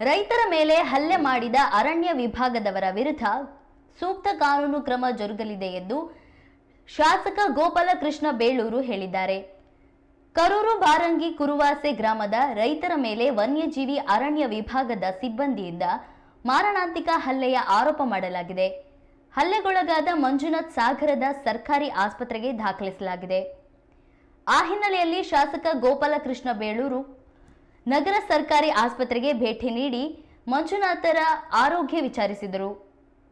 ರೈತರ ಮೇಲೆ ಹಲ್ಲೆ ಮಾಡಿದ ಅರಣ್ಯ ವಿಭಾಗದವರ ವಿರುದ್ಧ ಸೂಕ್ತ ಕಾನೂನು ಕ್ರಮ ಜರುಗಲಿದೆ ಎಂದು ಶಾಸಕ ಗೋಪಾಲಕೃಷ್ಣ ಬೇಳೂರು ಹೇಳಿದ್ದಾರೆ. ಕರೂರು ಬಾರಂಗಿ ಕುರುವಾಸೆ ಗ್ರಾಮದ ರೈತರ ಮೇಲೆ ವನ್ಯಜೀವಿ ಅರಣ್ಯ ವಿಭಾಗದ ಸಿಬ್ಬಂದಿಯಿಂದ ಮಾರಣಾಂತಿಕ ಹಲ್ಲೆಯ ಆರೋಪ ಮಾಡಲಾಗಿದೆ. ಹಲ್ಲೆಗೊಳಗಾದ ಮಂಜುನಾಥ್ ಸಾಗರದ ಸರ್ಕಾರಿ ಆಸ್ಪತ್ರೆಗೆ ದಾಖಲಿಸಲಾಗಿದೆ. ಆ ಹಿನ್ನೆಲೆಯಲ್ಲಿ ಶಾಸಕ ಗೋಪಾಲಕೃಷ್ಣ ಬೇಳೂರು ನಗರ ಸರ್ಕಾರಿ ಆಸ್ಪತ್ರೆಗೆ ಭೇಟಿ ನೀಡಿ ಮಂಜುನಾಥರ ಆರೋಗ್ಯ ವಿಚಾರಿಸಿದರು.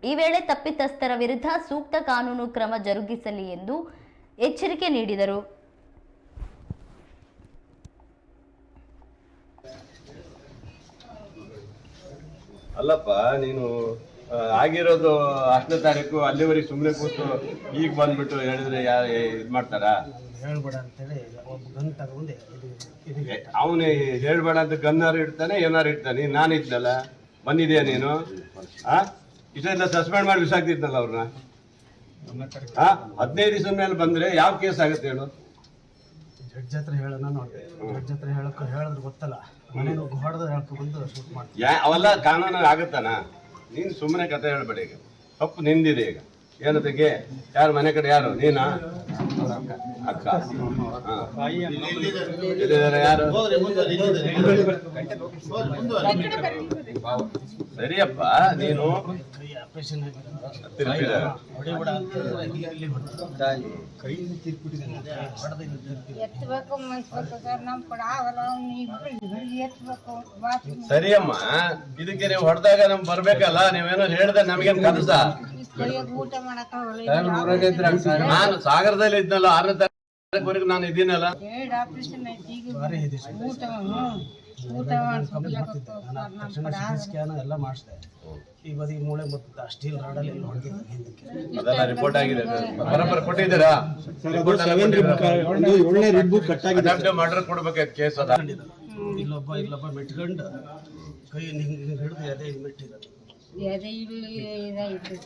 ಈ ವೇಳೆ ತಪ್ಪಿತಸ್ಥರ ವಿರುದ್ಧ ಸೂಕ್ತ ಕಾನೂನು ಕ್ರಮ ಜರುಗಿಸಲಿ ಎಂದು ಎಚ್ಚರಿಕೆ ನೀಡಿದರು. ಅಲ್ಲಪ್ಪ, ನೀನು ಆಗಿರೋದು ಹತ್ತನೇ ತಾರೀಕು ಅಲ್ಲಿವರೆಗೆ ಸುಮ್ಮನೆ ಕೂತು ಈಗ ಬಂದ್ಬಿಟ್ಟು ಹೇಳಿದ್ರೆ ಯಾರು ಇದು ಮಾಡ್ತಾರಾ? ಹೇಳ್ಬೇಡ ಅಂತೇಳಿ ಒಬ್ಬ ಗನ್ ತಗೊಂಡೆ. ಇದು ಇದು ಅವನು ಹೇಳ್ಬೇಡ ಅಂತ ಗನ್ನಾರು ಇಡ್ತಾನೆ ಏನಾರು ಇಡ್ತಾನೆ? ನಾನು ಇದ್ನಲ್ಲ? ಬಂದಿದ್ಯಾ ನೀನು? ಆ? ಇದರಿಂದ ಸಸ್ಪೆಂಡ್ ಮಾಡಿ ಬಿಸಾಕ್ತಿದ್ನಲ್ಲ ಅವ್ರನ್ನ ಆ ಹದಿನೈದು ದಿವಸ ಮೇಲೆ ಬಂದ್ರೆ ಯಾವ ಕೇಸ್ ಆಗುತ್ತೆ ಹೇಳು? ಜಡ್ಜ್ ಹತ್ರ ಹೇಳೋಣ ನೋಡಿ ಜಡ್ಜ್ ಹತ್ರ ಹೇಳಕ್ ಹೇಳಿದ್ರೆ ಗೊತ್ತಲ್ಲ. ಮನೆಗೆ ಹೊಡೆದು ಹೇಳ್ಕೊ ಬಂದು ಶೂಟ್ ಮಾಡ್ತೀನಿ. ಅವೆಲ್ಲ ಕಾನೂನು ಆಗುತ್ತಾನ? ನೀನು ಸುಮ್ಮನೆ ಕತೆ ಹೇಳಬೇಡ ಈಗ. ತಪ್ಪು ನಿಂದಿದೆ ಈಗ. ಏನದಕ್ಕೆ ಯಾರು ಮನೆ ಕಡೆ ಯಾರು? ನೀನಾ? ಅಕ್ಕ ಹಾ. ಎಲ್ಲಿದ್ದಾರೆ ಯಾರು ಸರಿಯಪ್ಪ ನೀನು? ಸರಿಯಮ್ಮ ಇದಕ್ಕೆ ನೀವು ಹೊಡೆದಾಗ ನಮ್ ಬರ್ಬೇಕಲ್ಲ ನೀವೇನೋ ಹೇಳ್ದೆ ನಮಗೇನು ಕನಸ? ನಾನು ಸಾಗರದಲ್ಲಿ ಇದ್ನಲ್ಲ ಆರನೇ ತಾರೀಕು ನಾನು ಇದ್ದೀನಲ್ಲ ಸ್ಕ್ಯಾನ್ ಎಲ್ಲ ಮಾಡಿಸಿದೆ. ಈ ಬದಿ ಮೂಳೆ ಮತ್ತು ಸ್ಟೀಲ್ ರಾಡಲ್ಲಿ ಇಲ್ಲಿ ಹೊಡೆದಿದ್ದ ಹಿಂದಕ್ಕೆ. ಅದೆಲ್ಲ ರಿಪೋರ್ಟ್ ಆಗಿದೆ ಬರೋಬ್ಬರ ಕೊಟ್ಟಿದ್ದೀರಾ? ರಿಪೋರ್ಟ್ ಒಳ್ಳೆ ರೆಡ್ ಬುಕ್ ಅಡಾಪ್ಟ್ ಮಾಡ್ರೆ ಕೊಡ್ಬೇಕಾಯ್ತು ಕೇಸ್ ಅದ. ಇಲ್ಲೊಬ್ಬ ಇಲ್ಲೊಬ್ಬ ಮೆಟ್ಕೊಂಡು ಕೈ ಹಿಂಗೆ ಹಿಂಗೆ ಹಿಡಿದು ಅದೇ ಹಿಂಗೆ ಮೆಟ್ಟಿರೋದು ಈ ಇದಾಯ್ತು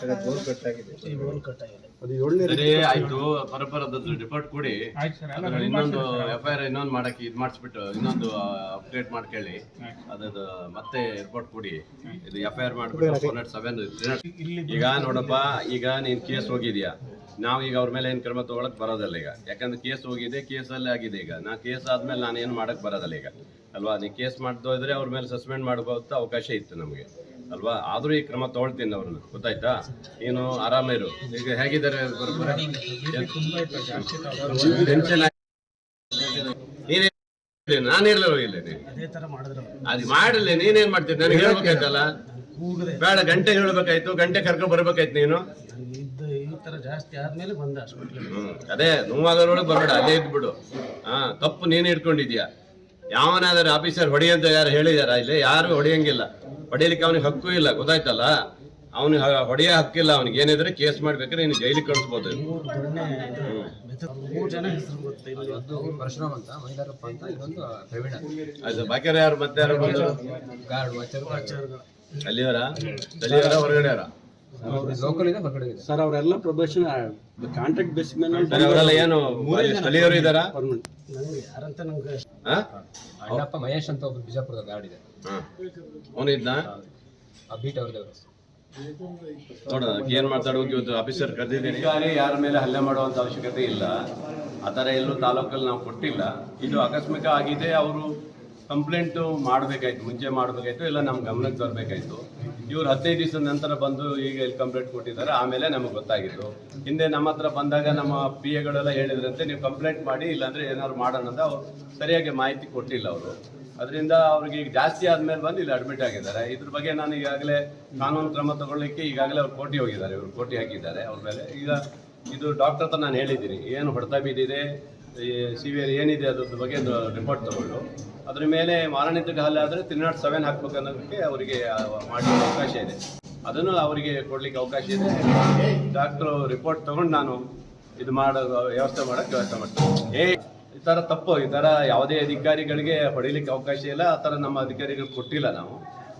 ಸರ್ ಹೇಳಕ್ಕಾಗಲ್ಲ ಒಳ್ಳೆ ಸರಿ ಆಯ್ತು. ಬರೋಬ್ಬರದ ರಿಪೋರ್ಟ್ ಕೊಡಿ. ಇನ್ನೊಂದು ಎಫ್ ಐ ಆರ್ ಇನ್ನೊಂದು ಮಾಡಕ್ಕೆ ಇದು ಮಾಡಿಸ್ಬಿಟ್ಟು ಇನ್ನೊಂದು ಅಪ್ಡೇಟ್ ಮಾಡ್ಕೊಳ್ಳಿ ಅದದು ಮತ್ತೆ ರಿಪೋರ್ಟ್ ಕೊಡಿ. ಇದು ಎಫ್ ಐ ಆರ್ ಮಾಡ್ಬಿಟ್ಟು ಫೋರ್ ನಾಟ್ ಸೆವೆನ್ ಈಗ ನೋಡಪ್ಪ ಈಗ ನೀನ್ ಕೇಸ್ ಹೋಗಿದ್ಯಾ? ನಾವು ಈಗ ಅವ್ರ ಮೇಲೆ ಏನ್ ಕ್ರಮ ತಗೊಳಕ್ ಬರೋದಲ್ಲ ಈಗ. ಯಾಕಂದ್ರೆ ಕೇಸ್ ಹೋಗಿದೆ ಕೇಸಲ್ಲೇ ಆಗಿದೆ ಈಗ. ನಾ ಕೇಸ್ ಆದ್ಮೇಲೆ ನಾನು ಏನ್ ಮಾಡಕ್ ಬರೋದಲ್ಲ ಈಗ. ಅಲ್ವಾ? ನೀ ಕೇಸ್ ಮಾಡ್ದೋದ್ರೆ ಅವ್ರ ಮೇಲೆ ಸಸ್ಪೆಂಡ್ ಮಾಡಬಹುದು ಅವಕಾಶ ಇತ್ತು ನಮಗೆ. ಅಲ್ವಾ? ಆದ್ರೂ ಈ ಕ್ರಮ ತಗೊಳ್ತೀನಿ ಅವ್ರನ್ನ. ಗೊತ್ತಾಯ್ತಾ? ನೀನು ಆರಾಮಿರು ಈಗ ಹೇಗಿದ್ದಾರೆ ಟೆನ್ಷನ್ ನೀನೇ ಅದೇ ಮಾಡಿಲ್ಲ ನೀನೇನ್ ಮಾಡ್ತೀನಿ ನನಗೆ ಹೇಳ್ಬೇಕಾಯ್ತಲ್ಲ? ಬೇಡ ಗಂಟೆ ಹೇಳ್ಬೇಕಾಯ್ತು. ಗಂಟೆ ಕರ್ಕೊಂಡ್ ಬರ್ಬೇಕಾಯ್ತು ನೀನು? ಜಾಸ್ತಿ ಆದ್ಮೇಲೆ ಬಂದೆ ಅದೇ ನೋವಾಗೋದ್ರೊಳಗೆ ಬರಬೇಡ. ಅದೇ ಇದ್ಬಿಡು. ಹಾ ತಪ್ಪು ನೀನು ಇಟ್ಕೊಂಡಿದ್ಯಾ? ಯಾವನಾದ್ರೂ ಆಫೀಸರ್ ಹೊಡಿ ಅಂತ ಯಾರು ಹೇಳಿದಾರ? ಇಲ್ಲಿ ಯಾರು ಹೊಡಿಯಂಗಿಲ್ಲ. ಹೊಡಿಲಿಕ್ಕೆ ಅವನಿಗೆ ಹಕ್ಕು ಇಲ್ಲ ಗೊತ್ತಾಯ್ತಲ್ಲ? ಅವನಿಗೆ ಹೊಡೆಯ ಹಕ್ಕಿಲ್ಲ ಅವನಿಗೆ. ಏನಿದ್ರೆ ಕೇಸ್ ಮಾಡ್ಬೇಕಾದ್ರೆ ನೀನು ಜೈಲಿಗೆ ಕಳಿಸ್ಬೋದು. ಆಯ್ತು ಬಾಕ್ಯಾರ ಯಾರು ಮತ್ತೆ ಯಾರು ಬಂದರು. ಅಲ್ಲಿಯವರ? ಹೊರಗಡೆಯವರ? ಲೋಕಲ್ ಇದೆ ಹೊರಗಡೆ ಇದೆ. ಸರ್ ಅವರೆಲ್ಲ ಪ್ರೊಬೆಷನ್ ಕಾಂಟ್ರಾಕ್ಟ್ ಬೇಸ್ ಮೇಲೆ ಸರ್ ಅವರೆಲ್ಲ ಏನು ಸ್ಥಳೀಯರು ಇದ್ದಾರಾ? ನಂಗೆ ಯಾರಂತ ನಮ್ಗೆ ಹಾ ಅಣ್ಣಪ್ಪ ಮಹೇಶ್ ಅಂತ ಒಬ್ಬ ಬಿಜಾಪುರದ ಗಾರ್ಡ್ ಇದೆ ಅವನು ಇದ್ದ ಆ ಬೀಟ್ ಅವ್ರದ್ದು ನೋಡ ಏನ್ ಮಾತಾಡೋಕೆ ಇವತ್ತು ಆಫೀಸರ್ ಕರೆದಿದ್ದೀನಿ. ಅಧಿಕಾರಿ ಯಾರ ಮೇಲೆ ಹಲ್ಲೆ ಮಾಡುವಂತ ಅವಶ್ಯಕತೆ ಇಲ್ಲ. ಆ ಥರ ಎಲ್ಲೂ ತಾಲೂಕಲ್ಲಿ ನಾವು ಕೊಟ್ಟಿಲ್ಲ. ಇದು ಆಕಸ್ಮಿಕ ಆಗಿದೆ ಅವರು ಕಂಪ್ಲೇಂಟು ಮಾಡಬೇಕಾಯ್ತು ಮುಂಚೆ ಮಾಡಬೇಕಾಯ್ತು ಇಲ್ಲ ನಮ್ಮ ಗಮನಕ್ಕೆ ಬರಬೇಕಾಯ್ತು. ಇವ್ರು ಹದಿನೈದು ದಿವಸದ ನಂತರ ಬಂದು ಈಗ ಇಲ್ಲಿ ಕಂಪ್ಲೇಂಟ್ ಕೊಟ್ಟಿದ್ದಾರೆ. ಆಮೇಲೆ ನಮಗೆ ಗೊತ್ತಾಗಿದ್ದು. ಹಿಂದೆ ನಮ್ಮ ಹತ್ರ ಬಂದಾಗ ನಮ್ಮ ಪಿ ಎಗಳೆಲ್ಲ ಹೇಳಿದ್ರಂತೆ, ನೀವು ಕಂಪ್ಲೇಂಟ್ ಮಾಡಿ, ಇಲ್ಲಾಂದ್ರೆ ಏನಾದ್ರು ಮಾಡೋಣ ಅಂತ ಅವ್ರು ಸರಿಯಾಗಿ ಮಾಹಿತಿ ಕೊಟ್ಟಿಲ್ಲ ಅವರು. ಅದರಿಂದ ಅವ್ರಿಗೆ ಈಗ ಜಾಸ್ತಿ ಆದ್ಮೇಲೆ ಬಂದು ಇಲ್ಲಿ ಅಡ್ಮಿಟ್ ಆಗಿದ್ದಾರೆ. ಇದ್ರ ಬಗ್ಗೆ ನಾನು ಈಗಾಗಲೇ ಕಾನೂನು ಕ್ರಮ ತಗೊಳ್ಳಿಕ್ಕೆ ಈಗಾಗಲೇ ಅವ್ರು ಕೋಟಿ ಹೋಗಿದ್ದಾರೆ. ಇವರು ಕೋಟಿ ಹಾಕಿದ್ದಾರೆ ಅವ್ರ ಮೇಲೆ. ಈಗ ಇದು ಡಾಕ್ಟರ್ ಹತ್ರ ನಾನು ಹೇಳಿದ್ದೀನಿ. ಏನು ಹೊಡೆತ ಬಿದ್ದಿದೆ ಸಿವಿಯರ್ ಏನಿದೆ ಅದ್ರ ಬಗ್ಗೆ ರಿಪೋರ್ಟ್ ತಗೊಂಡು. ಅದ್ರ ಮೇಲೆ ಮಾರಣಾಂತಿಕ ಹಲ್ಲೆ ಆದರೆ ತ್ರೀ ನಾಟ್ ಸೆವೆನ್ ಹಾಕ್ಬೇಕು ಅನ್ನೋದಕ್ಕೆ ಅವರಿಗೆ ಮಾಡಲಿಕ್ಕೆ ಅವಕಾಶ ಇದೆ. ಅದನ್ನು ಅವರಿಗೆ ಕೊಡ್ಲಿಕ್ಕೆ ಅವಕಾಶ ಇದೆ. ಡಾಕ್ಟ್ರು ರಿಪೋರ್ಟ್ ತಗೊಂಡು ನಾನು ಇದು ಮಾಡೋ ವ್ಯವಸ್ಥೆ ಮಾಡೋಕ್ಕೆ ವ್ಯವಸ್ಥೆ ಮಾಡ್ತೀನಿ. ಏ, ಈ ಥರ ತಪ್ಪು. ಈ ಥರ ಯಾವುದೇ ಅಧಿಕಾರಿಗಳಿಗೆ ಹೊಡಿಲಿಕ್ಕೆ ಅವಕಾಶ ಇಲ್ಲ. ಆ ಥರ ನಮ್ಮ ಅಧಿಕಾರಿಗಳು ಕೊಟ್ಟಿಲ್ಲ ನಾವು.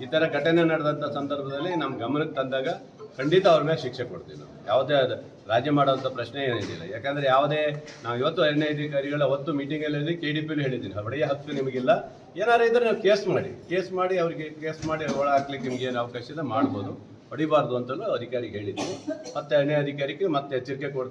ಈ ಥರ ಘಟನೆ ನಡೆದಂಥ ಸಂದರ್ಭದಲ್ಲಿ ನಮ್ಮ ಗಮನಕ್ಕೆ ತಂದಾಗ ಖಂಡಿತ ಅವ್ರ ಮೇಲೆ ಶಿಕ್ಷೆ ಕೊಡ್ತೀವಿ ನಾವು ಯಾವುದೇ ಅದು ರಾಜಿ ಮಾಡುವಂಥ ಪ್ರಶ್ನೆ ಏನಿದಿಲ್ಲ ಯಾಕಂದ್ರೆ ಯಾವುದೇ ನಾವು ಇವತ್ತು ಅರಣ್ಯ ಅಧಿಕಾರಿಗಳ ಅವತ್ತು ಮೀಟಿಂಗಲ್ಲಿ ಕೆ ಡಿ ಪಿಲಿ ಹೇಳಿದ್ದೀನಿ. ಹೊಡೆಯ ಹಕ್ಕು ನಿಮಗಿಲ್ಲ. ಏನಾರು ಇದ್ರೆ ನೀವು ಕೇಸ್ ಮಾಡಿ. ಕೇಸ್ ಮಾಡಿ ಅವರಿಗೆ, ಕೇಸ್ ಮಾಡಿ ಒಳ ಹಾಕ್ಲಿಕ್ಕೆ ನಿಮ್ಗೆ ಏನು ಅವಕಾಶ ಇದೆ ಮಾಡ್ಬೋದು. ಹೊಡಿಬಾರ್ದು ಅಂತಲೂ ಅಧಿಕಾರಿಗೆ ಹೇಳಿದ್ವಿ ಮತ್ತೆ ಅರಣ್ಯ ಅಧಿಕಾರಿಗೆ ಮತ್ತೆ ಎಚ್ಚರಿಕೆ ಕೊಡ್ತಾರೆ